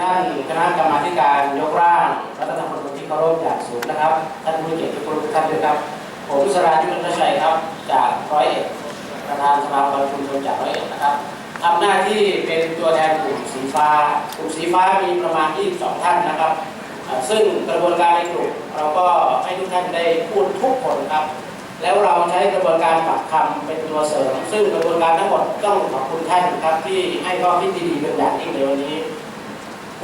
ท่านคณะกรรมาธิการยกร่างรัฐธรรมนูญที่เคารพอย่างสูงนะครับ ท่านผู้เกียรติทุกท่านด้วยครับ ผมสรายุทธชัยครับ จากร้อยเอ็ดประธานสภาองค์กรชุมชนจากร้อยเอ็ดนะครับทำหน้าที่เป็นตัวแทนกลุ่มสีฟ้ากลุ่มสีฟ้ามีประมาณ 22 ท่านนะครับ ซึ่งกระบวนการในกลุ่มเราก็ให้ทุกท่านได้พูดทุกคนครับ แล้วเราใช้กระบวนการปากคำเป็นตัวเสริม ซึ่งกระบวนการทั้งหมดต้องขอบคุณท่านครับที่ให้ข้อคิดดีๆเป็นอย่างยิ่งในวันนี้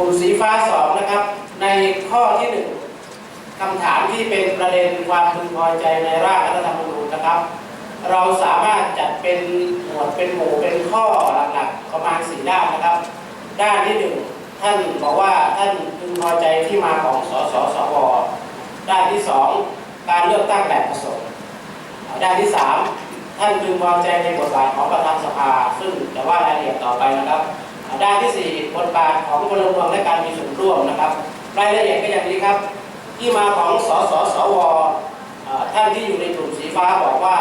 ลุ่มสีฟ้าสองนะครับ ในข้อที่หนึ่งคำถามที่เป็นประเด็นความพึงพอใจในร่างรัฐธรรมนูญนะครับ เราสามารถจัดเป็นหมวดเป็นหมู่เป็นข้อหลักๆประมาณสี่ด้านนะครับ ด้านที่หนึ่งท่านบอกว่าท่านพึงพอใจที่มาของสสสวด้านที่สองการเลือกตั้งแบบผสมด้านที่3ท่านพึงพอใจในบทบาทของประธานสภา ซึ่งจะว่ารายละเอียดต่อไปนะครับ ด้านที่ 4 บทบาทของพลเมืองและการมีส่วนร่วมนะครับรายละเอียดก็อย่างนี้ครับ ที่มาของสสสวท่านที่อยู่ในกลุ่มสีฟ้าบอกว่า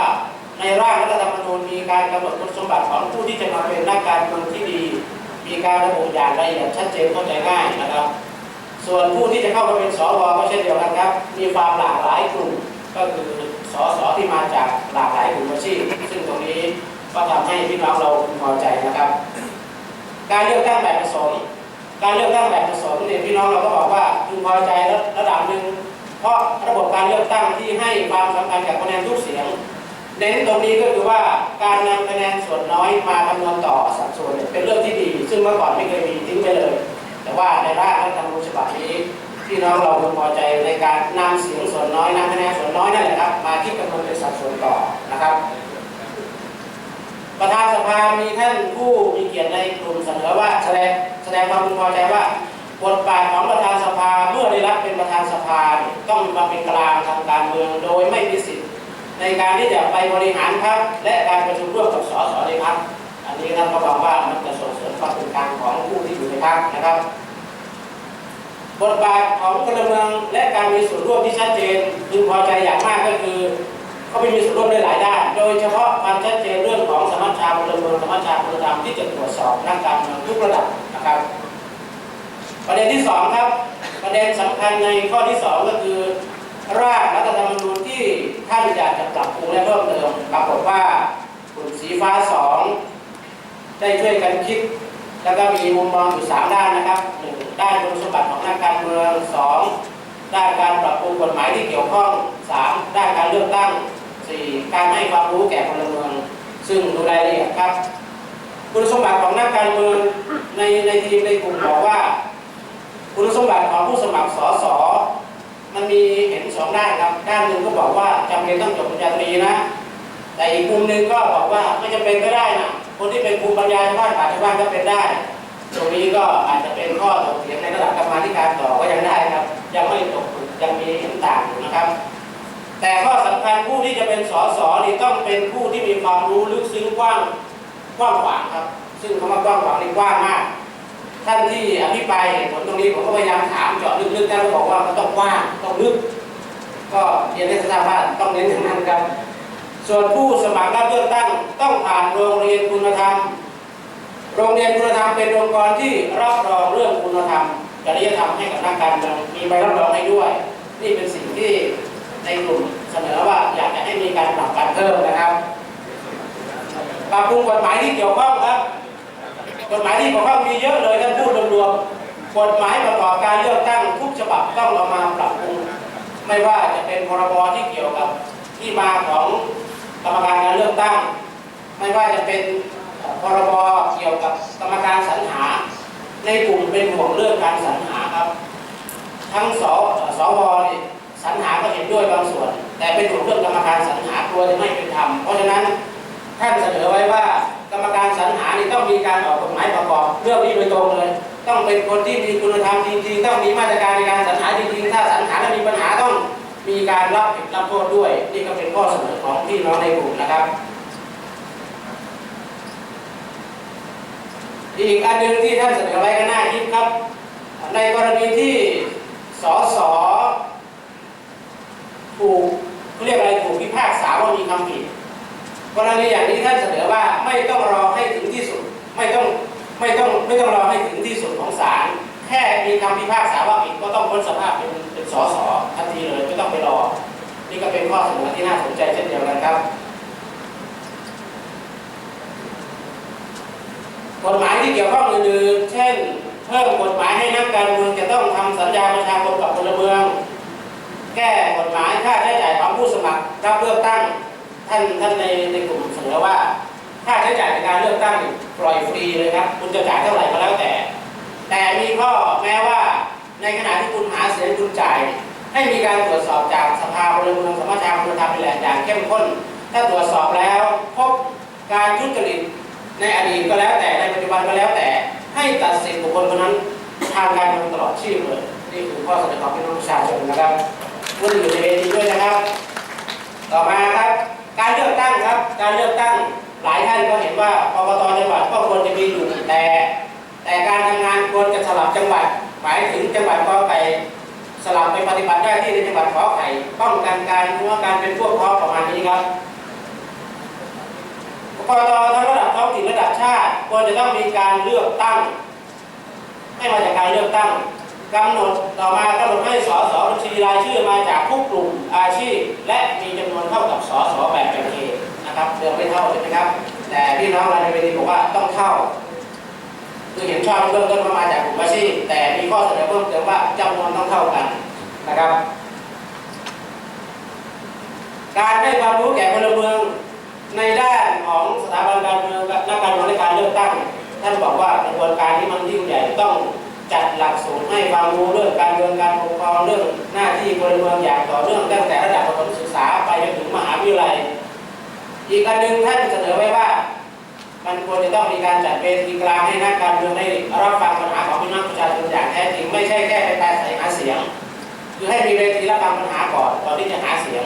ในร่างรัฐธรรมนูญมีการกำหนดคุณสมบัติของผู้ที่จะมาเป็นนักการเมืองที่ดี มีการระบุอย่างละเอียดชัดเจนเข้าใจง่ายนะครับ ส่วนผู้ที่จะเข้ามาเป็นสวก็เช่นเดียวกันครับ มีความหลากหลายกลุ่มก็คือสสที่มาจากหลากหลายกลุ่มอาชีพซึ่งตรงนี้ก็ทำให้พี่น้องเราพึงพอใจนะครับ การเลือกตั้งแบบผสม การเลือกตั้งแบบผสมเนี่ยพี่น้องเราก็บอกว่าพึงพอใจระดับหนึ่งเพราะระบบการเลือกตั้งที่ให้ความสำคัญกับคะแนนทุกเสียง เน้นตรงนี้ก็คือว่าการนำคะแนนส่วนน้อยมาคำนวณต่อสัดส่วนเป็นเรื่องที่ดี ซึ่งเมื่อก่อนไม่เคยมีทิ้งไปเลย แต่ว่าในร่างรัฐธรรมนูญฉบับนี้พี่น้องเราพึงพอใจในการนำเสียงส่วนน้อยนำคะแนนส่วนน้อยนั่นแหละครับมาคิดคำนวณเป็นสัดส่วนต่อนะครับ ประธานสภามีท่านผู้มีเกียรติในกลุ่มเสนอว่าแสดงแสดงความพึงพอใจว่าบทบาทของประธานสภาเมื่อได้รับเป็นประธานสภาต้องมีความเป็นกลางทางการเมืองโดยไม่มีสิทธิ์ในการที่จะไปบริหารพรรคและการประชุมร่วมกับสสในพรรคอันนี้ท่านก็บอกว่ามันจะส่งเสริมความเป็นกลางของผู้ที่อยู่ในพรรคนะครับ บทบาทของพลเมืองและการมีส่วนร่วมที่ชัดเจนพึงพอใจอย่างมากก็คือ เขาไปมีส่วนร่วมในหลายด้าน โดยเฉพาะความชัดเจนเรื่องของสมัชชาพลเมืองสมัชชาพลธรรมที่จะตรวจสอบนักการเมืองทุกระดับนะครับ ประเด็นที่สองครับประเด็นสำคัญในข้อที่สองก็คือ ร่างรัฐธรรมนูญที่ท่านอยากจะปรับปรุงและเพิ่มเติมปรากฏว่ากลุ่มสีฟ้าสองได้ช่วยกันคิด แล้วก็มีมุมมองอยู่สามด้านนะครับหนึ่งด้านคุณสมบัติของนักการเมืองสองด้านการปรับปรุงกฎหมายที่เกี่ยวข้องสามด้านการเลือกตั้ง สี่การให้ความรู้แก่พลเมือง ซึ่งดูรายละเอียดครับ คุณสมบัติของนักการเมืองในในทีมในกลุ่มบอกว่า คุณสมบัติของผู้สมัครสสมันมีเห็นสองด้านครับ ด้านหนึ่งก็บอกว่าจำเป็นต้องจบปริญญาตรีนะ แต่อีกมุมหนึ่งก็บอกว่าไม่จำเป็นก็ได้นะคนที่เป็นภูมิปัญญาชาวบ้านป่าชาวบ้านก็เป็นได้ตรงนี้ก็อาจจะเป็นข้อถกเถียงในระดับกรรมาธิการต่อก็ยังได้ครับ ยังไม่ตกผลึกยังมีเห็นต่างอยู่นะครับ แต่ข้อสำคัญผู้ที่จะเป็นสสนี่ต้องเป็นผู้ที่มีความรู้ลึกซึ้งกว้างกว้างขวางครับ ซึ่งคำว่ากว้างขวางนี่กว้างมาก ท่านที่อภิปรายเหตุผลตรงนี้ผมก็พยายามถามเจาะลึกๆท่านก็บอกว่ามันต้องกว้างต้องลึก ก็เรียนให้ทราบว่าต้องเน้นอย่างนั้นครับส่วนผู้สมัครรับเลือกตั้งต้องผ่านโรงเรียนคุณธรรม โรงเรียนคุณธรรมเป็นองค์กรที่รับรองเรื่องคุณธรรมจริยธรรมให้กับนักการเมืองมีใบรับรองให้ด้วย นี่เป็นสิ่งที่ ในกลุ่มเสนอว่าอยากจะให้มีการปรับการเพิ่มนะครับปรับปรุงกฎหมายที่เกี่ยวข้องครับ กฎหมายที่เกี่ยวข้องมีเยอะเลยท่านพูดรวมๆกฎหมายประกอบการเลือกตั้งทุกฉบับต้องเอามาปรับปรุงไม่ว่าจะเป็นพรบที่เกี่ยวกับที่มาของกรรมการการเลือกตั้ง ไม่ว่าจะเป็นพรบเกี่ยวกับกรรมการสรรหา ในกลุ่มเป็นห่วงเรื่องการสรรหาครับ ทั้งสสวนี่ สรรหาก็เห็นด้วยบางส่วน แต่เป็นห่วงเรื่องกรรมการสรรหากลัวจะไม่เป็นธรรมเพราะฉะนั้นท่านเสนอไว้ว่ากรรมการสรรหานี่ต้องมีการออกกฎหมายประกอบเรื่องนี้โดยตรงเลย ต้องเป็นคนที่มีคุณธรรมจริงๆต้องมีมาตรการในการสรรหาจริงๆถ้าสรรหาแล้วมีปัญหาต้องมีการรับผิดรับโทษด้วย นี่ก็เป็นข้อเสนอของพี่น้องในกลุ่มนะครับ อีกอันหนึ่งที่ท่านเสนอไว้ก็น่าคิดครับ ในกรณีที่สส ถูกเขาเรียกอะไรถูกพิพากษาว่ามีความผิดกรณีอย่างนี้ท่านเสนอว่าไม่ต้องรอให้ถึงที่สุด ไม่ต้องไม่ต้องไม่ต้องรอให้ถึงที่สุดของศาลแค่มีคำพิพากษาว่าผิดก็ต้องพ้นสภาพเป็นเป็นสสทันทีเลยไม่ต้องไปรอ นี่ก็เป็นข้อเสนอที่น่าสนใจเช่นเดียวกันครับกฎหมายที่เกี่ยวข้องอื่นๆเช่น เพิ่มกฎหมายให้นักการเมืองจะต้องทำสัญญาประชาคมกับพลเมือง แก้กฎหมายค่าใช้จ่ายของผู้สมัครรับเลือกตั้ง ท่านท่านในในกลุ่มเสนอว่าค่าใช้จ่ายในการเลือกตั้งปล่อยฟรีเลยครับ คุณจะจ่ายเท่าไหร่ก็แล้วแต่ แต่มีข้อแม้ว่าในขณะที่คุณหาเสียงคุณจ่ายให้มีการตรวจสอบจากสภาพลเมืองสมัชชาคุณธรรมเป็นแหล่งอย่างเข้มข้น ถ้าตรวจสอบแล้วพบการทุจริตในอดีตก็แล้วแต่ในปัจจุบันก็แล้วแต่ ให้ตัดสิทธิบุคคลคนนั้นทางการเมืองตลอดชีพเลยนี่คือข้อเสนอของพี่น้องประชาชนนะครับ ผู้ที่อยู่ในเวทีด้วยนะครับ ต่อมาครับ การเลือกตั้งครับ การเลือกตั้งหลายท่านก็เห็นว่ากกตจังหวัดก็ควรจะมีอยู่แต่ แต่การทำงานควรจะสลับจังหวัด หมายถึงจังหวัดกอไก่สลับไปปฏิบัติหน้าที่ในจังหวัดขอไข่ป้องกันการหัวการเป็นพวกพ้องประมาณนี้ครับกกตทั้งระดับท้องถิ่นระดับชาติควรจะต้องมีการเลือกตั้งให้มาจากการเลือกตั้ง กำหนดต่อมากำหนดให้สสบัญชีรายชื่อมาจากทุกกลุ่มอาชีพ และมีจำนวนเท่ากับสสแบบแบ่งเขตนะครับเดิมไม่เท่าใช่ไหมครับ แต่พี่น้องรายในเวทีบอกว่าต้องเท่าคือเห็นชอบเริ่มต้นมาจากกลุ่มอาชีพ แต่มีข้อเสนอเพิ่มเติมว่าจำนวนต้องเท่ากันนะครับ การให้ความรู้แก่พลเมืองในด้านของสถาบันการเมืองและการเมืองในการเลือกตั้งท่านบอกว่ากระบวนการนี้มันยิ่งใหญ่ต้อง จัดหลักสูตรให้ความรู้เรื่องการเมืองการปกครองเรื่องหน้าที่พลเมืองอย่างต่อเนื่องตั้งแต่ระดับประถมศึกษาไปจนถึงมหาวิทยาลัย อีกอันหนึ่งท่านเสนอไว้ว่า มันควรจะต้องมีการจัดเวทีกลางให้นักการเมืองได้รับฟังปัญหาของพี่น้องประชาชนอย่างแท้จริงไม่ใช่แค่ไปปราศัยหาเสียงคือให้มีเวทีรับฟังปัญหาก่อนก่อนที่จะหาเสียง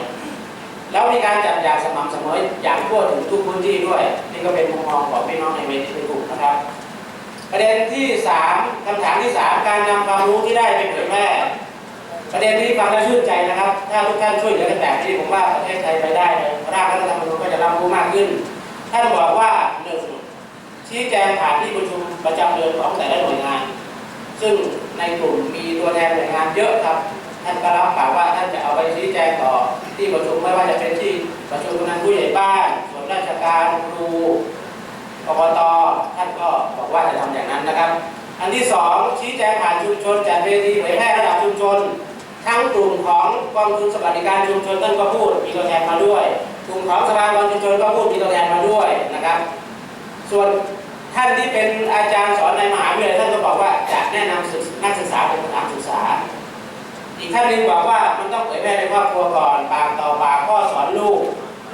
แล้วมีการจัดอย่างสม่ำเสมออย่างทั่วถึงทุกพื้นที่ด้วย นี่ก็เป็นมุมมองของพี่น้องในเวทีกลุ่มนะครับ ที่สามคำถามที่สามการนำความรู้ที่ได้ไปเผยแพร่ประเด็นนี้ฟังแล้วชื่นใจนะครับ ถ้าทุกท่านช่วยเหลือกันแบบนี้ผมว่าประเทศไทยไปได้เลยร่างรัฐธรรมนูญก็จะรับรู้มากขึ้นท่านบอกว่าหนึ่งชี้แจงผ่านที่ประชุมประจำเดือนของแต่ละหน่วยงาน ซึ่งในกลุ่มมีตัวแทนหน่วยงานเยอะครับท่านก็รับปากว่าท่านจะเอาไปชี้แจงต่อที่ประชุมไม่ว่าจะเป็นที่ประชุมกำนันผู้ใหญ่บ้านส่วนราชการครู อบตท่านก็บอกว่าจะทำอย่างนั้นนะครับ อันที่สองชี้แจงผ่านชุมชนจัดเวทีเผยแพร่ระดับชุมชน ทั้งกลุ่มของกองทุนสวัสดิการชุมชนท่านก็พูดมีตัวแทนมาด้วยกลุ่มของสภากรชุมชนก็พูดมีตัวแทนมาด้วยนะครับ ส่วนท่านที่เป็นอาจารย์สอนในมหาวิทยาลัยท่านก็บอกว่าจะแนะนำนักศึกษาเป็นประธานศึกษา อีกท่านหนึ่งบอกว่ามันต้องเผยแพร่ในครอบครัวก่อนปากต่อปากพ่อสอนลูก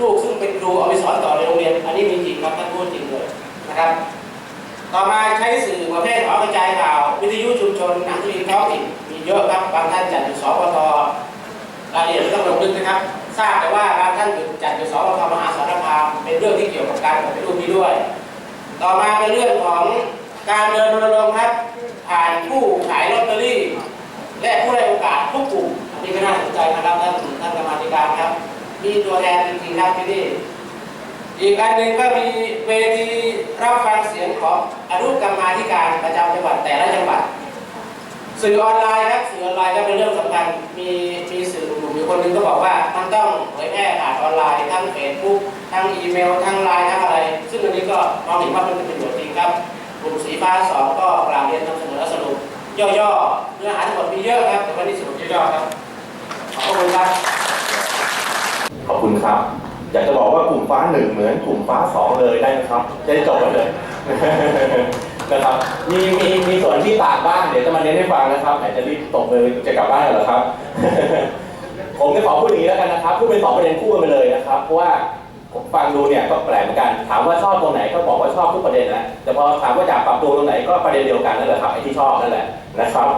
ลูกซึ่งเป็นครูเอาไปสอนต่อในโรงเรียน อันนี้มีจริงครับท่านพูดจริงเลยนะครับ ต่อมาใช้สื่อประเภทออกกระจายข่าว วิทยุชุมชนหนังสือพิมพ์ท้องถิ่นมีเยอะครับบางท่านจัดอยู่สปทรายละเอียดไม่ต้องลงลึกนะครับ ทราบแต่ว่าบางท่านจัดอยู่สปทมหาสารคามเป็นเรื่องที่เกี่ยวกับการปฏิรูปนี้ด้วย ต่อมาเป็นเรื่องของการเดินรณรงค์ครับผ่านผู้ขายลอตเตอรี่ และผู้ได้โอกาสทุกกลุ่มอันนี้ก็น่าสนใจนะครับท่านท่านกรรมาธิการครับ มีตัวแทนจริงๆครับที่นี่อีกอันหนึ่งก็มีเวทีรับฟังเสียงของอนุกรรมาธิการประจำจังหวัดแต่ละจังหวัด สื่อออนไลน์ครับสื่อออนไลน์ก็เป็นเรื่องสำคัญมีมีสื่อหนุ่มอยู่คนหนึ่งก็บอกว่ามันต้องเผยแพร่ผ่านออนไลน์ทั้งเฟซบุ๊กทั้งอีเมลทั้งไลน์ทั้งอะไร ซึ่งอันนี้ก็มองเห็นว่ามันเป็นประโยชน์จริงครับกลุ่มสีฟ้าสองก็กล่าวเรียนนำเสนอสรุปย่อๆเนื้อหาทั้งหมดมีเยอะครับแต่วันนี้สรุปย่อๆครับขอบคุณครับ ขอบคุณครับ อยากจะบอกว่ากลุ่มฟ้าหนึ่งเหมือนกลุ่มฟ้าสองเลยได้ไหมครับจะได้จบกันเลยนะครับมีมีมีส่วนที่ต่างบ้างเดี๋ยวจะมาเน้นให้ฟังนะครับไหนจะรีบตกเลยจะกลับบ้านเหรอครับ ผมจะขอพูดอย่างนี้แล้วกันนะครับพูดเป็นสองประเด็นคู่กันไปเลยนะครับเพราะว่าผมฟังดูเนี่ยก็แปลกเหมือนกันถามว่าชอบตรงไหนก็บอกว่าชอบทุกประเด็นนะแต่พอถามว่าอยากปรับปรุงตรงไหนก็ประเด็นเดียวกันนั่นแหละครับไอ้ที่ชอบนั่นแหละนะครับ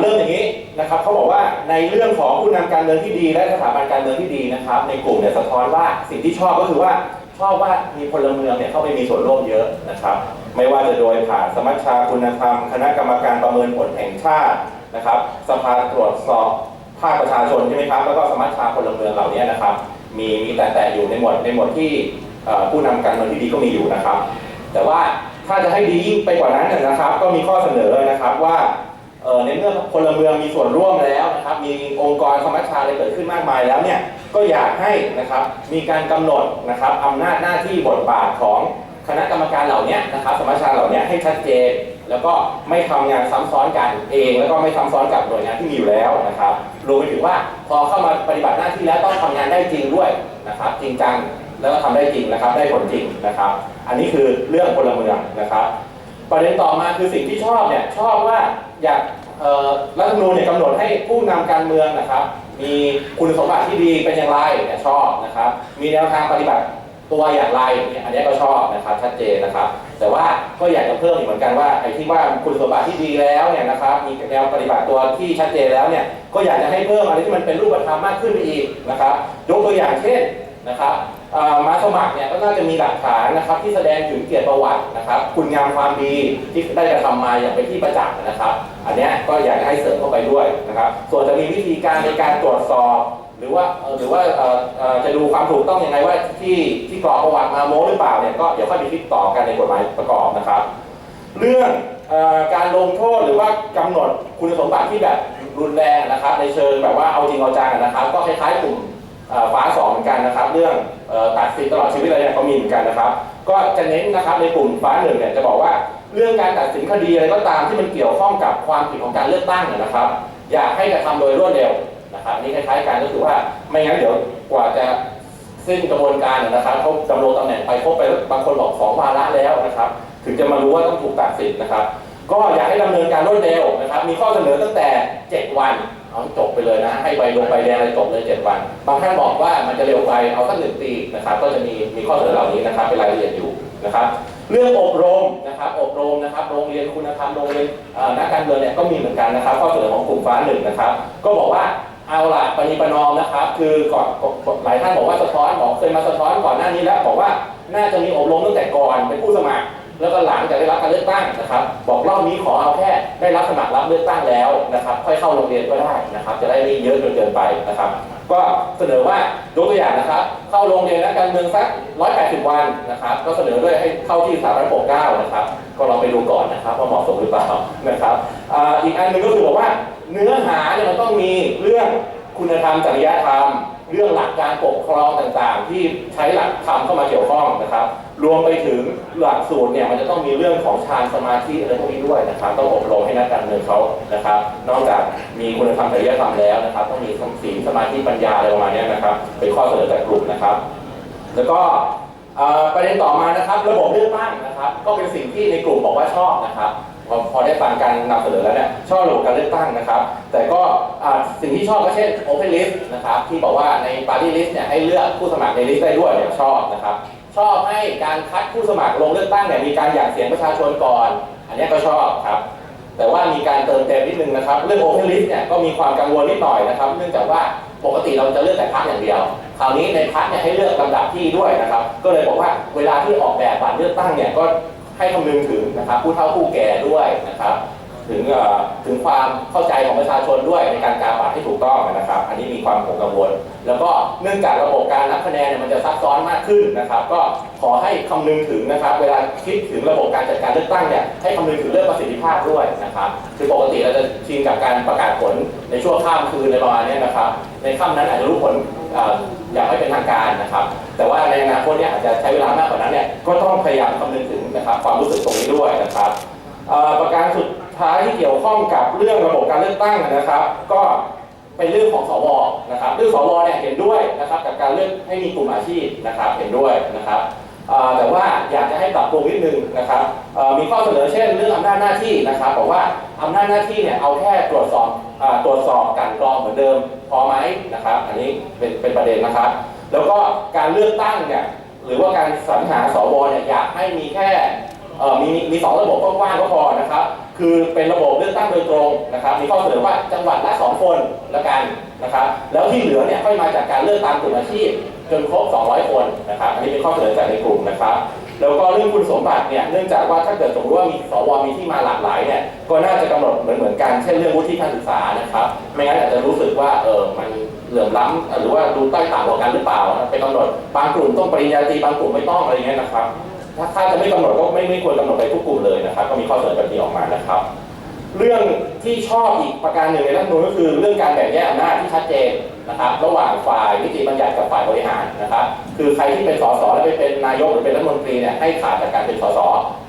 เริ่มอย่างนี้นะครับเขาบอกว่าในเรื่องของผู้นำการเมืองที่ดีและสถาบันการเมืองที่ดีนะครับ ในกลุ่มเนี่ยสะท้อนว่าสิ่งที่ชอบก็คือว่าชอบว่ามีพลเมืองเนี่ยเข้าไปมีส่วนร่วมเยอะนะครับ ไม่ว่าจะโดยผ่านสมัชชาคุณธรรม คณะกรรมการประเมินผลแห่งชาตินะครับ สภาตรวจสอบภาคประชาชนใช่ไหมครับแล้วก็สมัชชาพลเมืองเหล่านี้นะครับ มีมีแต่แต่อยู่ในหมวดในหมวดที่ผู้นำการเมืองที่ดีก็มีอยู่นะครับ แต่ว่าถ้าจะให้ดียิ่งไปกว่านั้นนะครับ ก็มีข้อเสนอนะครับว่า ในเมื่อพลเมืองมีส่วนร่วมแล้วนะครับมีองค์กรสมัชชาอะไรเกิดขึ้นมากมายแล้วเนี่ยก็อยากให้นะครับมีการกำหนดนะครับอำนาจหน้าที่บทบาทของคณะกรรมการเหล่านี้นะครับสมัชชาเหล่านี้ให้ชัดเจน แล้วก็ไม่ทำงานซ้ำซ้อนกันเอง แล้วก็ไม่ซ้ำซ้อนกับหน่วยงานที่มีอยู่แล้วนะครับรวมไปถึงว่าพอเข้ามาปฏิบัติหน้าที่แล้วต้องทำงานได้จริงด้วยนะครับจริงจังแล้วก็ทำได้จริงนะครับได้ผลจริงนะครับ อันนี้คือเรื่องพลเมืองนะครับ ประเด็นต่อมาคือสิ่งที่ชอบเนี่ยชอบว่า อยากรัฐธรรมนูญเนี่ยกำหนดให้ผู้นำการเมืองนะครับ มีคุณสมบัติที่ดีเป็นอย่างไรเนี่ยชอบนะครับ มีแนวทางปฏิบัติตัวอย่างไรเนี่ยอันนี้ก็ชอบนะครับชัดเจนนะครับ แต่ว่าก็อยากจะเพิ่มอีกเหมือนกันว่าไอ้ที่ว่าคุณสมบัติที่ดีแล้วเนี่ยนะครับมีแนวปฏิบัติตัวที่ชัดเจนแล้วเนี่ยก็อยากจะให้เพิ่มอะไรที่มันเป็นรูปธรรมมากขึ้นไปอีกนะครับยกตัวอย่างเช่น นะครับมาสมัครเนี่ยก็น่าจะมีหลักฐานนะครับที่แสดงถึงเกียรติประวัตินะครับ คุณงามความดีที่ได้กระทำมาอย่างเป็นที่ประจักษ์นะครับ อันนี้ก็อยากจะให้เสริมเข้าไปด้วยนะครับ ส่วนจะมีวิธีการในการตรวจสอบ หรือว่าหรือว่าจะดูความถูกต้องยังไงว่าที่ที่กรอกประวัติมาโม้หรือเปล่าเนี่ยก็เดี๋ยวค่อยไปคิดต่อกันในกฎหมายประกอบนะครับ เรื่องอการลงโทษหรือว่ากำหนดคุณสมบัติที่แบบรุนแรงนะครับ ในเชิงแบบว่าเอาจริงเอาจังนะครับ ก็คล้ายๆกลุ่ม ฟ้าสองเหมือนกันนะครับ เรื่องตัดสินตลอดชีวิตอะไรเนี่ยก็มีเหมือนกันนะครับ ก็จะเน้นนะครับในกลุ่มฟ้าหนึ่งเนี่ยจะบอกว่าเรื่องการตัดสินคดีอะไรก็ตามที่มันเกี่ยวข้องกับความผิดของการเลือกตั้งเนยนะครับ อยากให้กระทำโดยรวดเร็วนะครับนี่คล้ายๆกันก็คือว่าไม่งั้นเดี๋ยวกว่าจะซึ่งกระบวนการนะครับเขาดำรงตำแหน่งไปครบไปบางคนบอกสองวาระแล้วนะครับ ถึงจะมารู้ว่าต้องถูกตัดสินนะครับ ก็อยากให้ดำเนินการรวดเร็วนะครับ มีข้อเสนอตั้งแต่ 7 วัน เอาจบไปเลยนะ ให้ใบลงใบแดงอะไรจบเลย7วัน บางท่านบอกว่ามันจะเร็วไปเอาสักหนึ่งปีนะครับ ก็จะมีมีข้อเสนอเหล่านี้นะครับเป็นรายละเอียดอยู่นะครับ เรื่องอบรมนะครับ อบรมนะครับ โรงเรียนคุณธรรมโรงเรียนนักการเมืองเนี่ยก็มีเหมือนกันนะครับ ข้อเสนอของกลุ่มฟ้าหนึ่งนะครับ ก็บอกว่าเอาล่ะปณิประนอมนะครับ คือก่อนหลายท่านบอกว่าสะท้อนบอกเคยมาสะท้อนก่อนหน้านี้แล้วบอกว่าน่าจะมีอบรมตั้งแต่ก่อนเป็นผู้สมัคร แล้วก็หลังจากได้รับการเลือกตั้งนะครับ บอกรอบนี้ขอเอาแค่ได้รับสมัครรับเลือกตั้งแล้วนะครับ ค่อยเข้าโรงเรียนก็ได้นะครับ จะได้ไม่เยอะจนเกินไปนะครับ ก็เสนอว่ายกตัวอย่างนะครับ เข้าโรงเรียนนักการเมืองสัก 180 วันนะครับ ก็เสนอด้วยให้เข้าที่สถาบันปกเก้านะครับ ก็ลองไปดูก่อนนะครับว่าเหมาะสมหรือเปล่านะครับอีกอันหนึ่งก็คือบอกว่าเนื้อหาเนี่ยมันต้องมีเรื่องคุณธรรมจริยธรรม เรื่องหลักการปกครองต่างๆ ที่ใช้หลักธรรมเข้ามาเกี่ยวข้องนะครับ รวมไปถึงหลักสูตรเนี่ยมันจะต้องมีเรื่องของฌานสมาธิอะไรพวกนี้ด้วยนะครับ ต้องอบรมให้นักการเมืองเขานะครับ นอกจากมีคุณธรรมจริยธรรมแล้วนะครับ ต้องมีศีลสมาธิปัญญาอะไรประมาณนี้นะครับเป็นข้อเสนอจากกลุ่มนะครับ แล้วก็ประเด็นต่อมานะครับ ระบบเลือกตั้งนะครับ ก็เป็นสิ่งที่ในกลุ่มบอกว่าชอบนะครับ พอพอได้ฟังการนำเสนอแล้วเนี่ยชอบระบบการเลือกตั้งนะครับ แต่ก็สิ่งที่ชอบก็เช่น Open List นะครับที่บอกว่าใน Party List เนี่ยให้เลือกผู้สมัครในลิสต์ได้ด้วยเนี่ยชอบนะครับชอบให้การคัดผู้สมัครลงเลือกตั้งเนี่ยมีการหยั่งเสียงประชาชนก่อน อันนี้ก็ชอบครับ แต่ว่ามีการเติมเต็มนิดนึงนะครับ เรื่อง Open List เนี่ยก็มีความกังวลนิดหน่อยนะครับ เนื่องจากว่าปกติเราจะเลือกแต่พรรคอย่างเดียว คราวนี้ในพรรคเนี่ยให้เลือกลำดับที่ด้วยนะครับ ก็เลยบอกว่าเวลาที่ออกแบบบัตรเลือกตั้งเนี่ยก็ ให้คำนึงถึงนะครับผู้เฒ่าผู้แก่ด้วยนะครับถึงถึงความเข้าใจของประชาชนด้วยในการกาบัตรให้ถูกต้องนะครับ อันนี้มีความผมกังวล แล้วก็เนื่องจากระบบการนับคะแนนเนี่ยมันจะซับซ้อนมากขึ้นนะครับ ก็ขอให้คำนึงถึงนะครับ เวลาคิดถึงระบบการจัดการเลือกตั้งเนี่ยให้คำนึงถึงเรื่องประสิทธิภาพด้วยนะครับคือปกติเราจะชินกับการประกาศผลในช่วงข้ามคืนในประมาณเนี้ยนะครับ ในค่ำนั้นอาจจะรู้ผล อย่างไม่เป็นทางการนะครับ แต่ว่าในอนาคตเนี่ยอาจจะใช้เวลามากกว่านั้นเนี่ยก็ต้องพยายามคำนึงถึงนะครับ ความรู้สึกตรงนี้ด้วยนะครับประการสุดท้ายที่เกี่ยวข้องกับเรื่องระบบการเลือกตั้งนะครับ ก็เป็นเรื่องของสวนะครับเรื่องสวเนี่ยเห็นด้วยนะครับ กับการเลือกให้มีกลุ่มอาชีพนะครับ เห็นด้วยนะครับแต่ว่าอยากจะให้ปรับปรุงนิดนึงนะครับมีข้อเสนอเช่น เรื่องอำนาจหน้าที่นะครับบอกว่าอำนาจหน้าที่เนี่ยเอาแค่ตรวจสอบอตรวจสอบกลันกรองเหมือนเดิม อไหมนะครับ อันนี้เป็นเป็นประเด็นนะครับ แล้วก็การเลือกตั้งเนี่ยหรือว่าการสรรหาสวเนี่ยอยากให้มีแค่เอ่อมีมีสองระบบกว้างๆก็พอนะครับ คือเป็นระบบเลือกตั้งโดยตรงนะครับ มีข้อเสนอว่าจังหวัดละสองคนละกันนะครับ แล้วที่เหลือเนี่ยค่อยมาจากการเลือกตามกลุ่มอาชีพจนครบ 200 คนนะครับ อันนี้เป็นข้อเสนอจากในกลุ่มนะครับ แล้วก็เรื่องคุณสมบัติเนี่ยเนื่องจากว่าถ้าเกิดสมมติว่ามีสวมีที่มาหลากหลายเนี่ยก็น่าจะกำหนดเหมือนเหมือนๆกันเช่นเรื่องวุฒิการศึกษานะครับไม่งั้นอาจจะรู้สึกว่าเออมันเหลื่อมล้ำหรือว่าดูใต้ต่ำกว่ากันหรือเปล่าไปกำหนดบางกลุ่มต้องปริญญาตรีบางกลุ่มไม่ต้องอะไรเงี้ยนะครับถ้าถ้าจะไม่กำหนดก็ไม่ไม่ควรกำหนดไปทุกกลุ่มเลยนะครับ ก็มีข้อเสนอแบบนี้ออกมานะครับ เรื่องที่ชอบอีกประการหนึ่งในรัฐมนูญก็คือเรื่องการแบ่งแยกอำนาจที่ชัดเจน นะครับระหว่างฝ่ายนิติบัญญัติกับฝ่ายบริหารนะครับคือใครที่เป็นสสและไปเป็นนายกหรือเป็นรัฐมนตรีเนี่ยให้ขาดจากการเป็นสส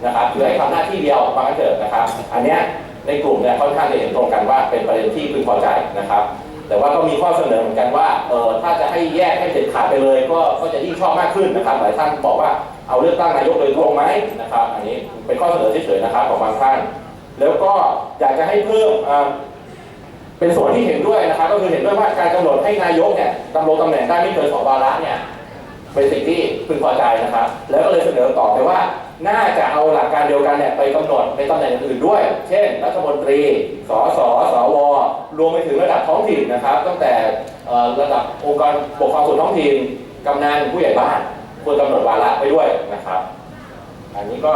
นะครับคือให้ทำหน้าที่เดียวมากันเถิดนะครับ อันเนี้ยในกลุ่มเนี่ยค่อนข้างจะเห็นตรงกันว่าเป็นประเด็นที่พึงพอใจนะครับ แต่ว่าก็มีข้อเสนอเหมือนกันว่าเออถ้าจะให้แยกให้เด็ดขาดไปเลย ก็ก็จะยิ่งชอบมากขึ้นนะครับหลายท่านบอกว่าเอาเลือกตั้งนายกโดยตรงไหมนะครับ อันนี้เป็นข้อเสนอเฉยๆนะครับของบางท่านแล้วก็อยากจะให้เพิ่มอ เป็นส่วนที่เห็นด้วยนะครับก็คือเห็นด้วยว่าการกำหนดให้นายกเนี่ยดำรงตำแหน่งได้ไม่เกินสองวาระเนี่ยเป็นสิ่งที่พึงพอใจนะครับ แล้วก็เลยเสนอต่อไปว่า น่าจะเอาหลักการเดียวกันเนี่ยไปกำหนดในตำแหน่งอื่นด้วย เช่น รัฐมนตรี สส สว รวมไปถึงระดับท้องถิ่นนะครับ ตั้งแต่ระดับองค์กรปกครองส่วนท้องถิ่นกำนันผู้ใหญ่บ้านควรกำหนดวาระไปด้วยนะครับ อันนี้ก็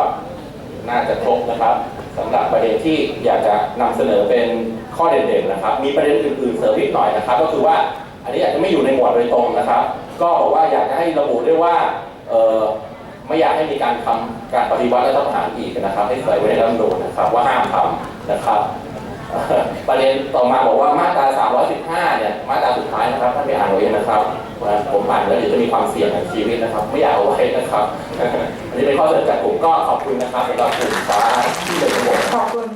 น่าจะครบนะครับสำหรับประเด็นที่อยากจะนำเสนอเป็นข้อเด่นๆนะครับ มีประเด็นอื่นๆเสริมนิดหน่อยนะครับ ก็คือว่าอันนี้อาจจะไม่อยู่ในหมวดโดยตรงนะครับ ก็บอกว่าอยากจะให้ระบุด้วยว่าไม่อยากให้มีการทำการปฏิวัติและทหารอีกนะครับ ให้ใส่ไว้ในรัฐธรรมนูญนะครับ ว่าห้ามทำนะครับ ประเด็นต่อมาบอกว่ามาตรา 315 เนี่ย มาตราสุดท้ายนะครับท่านไปอ่านเอาเองนะครับผมอ่านแล้วเดี๋ยวจะมีความเสี่ยงในชีวิตนะครับ ไม่อยากเอาไว้นะครับ อันนี้เป็นข้อเสนอจากผมก็ขอบคุณนะครับสำหรับกลุ่มฟ้าที่เหลือทั้งหมดขอบคุณ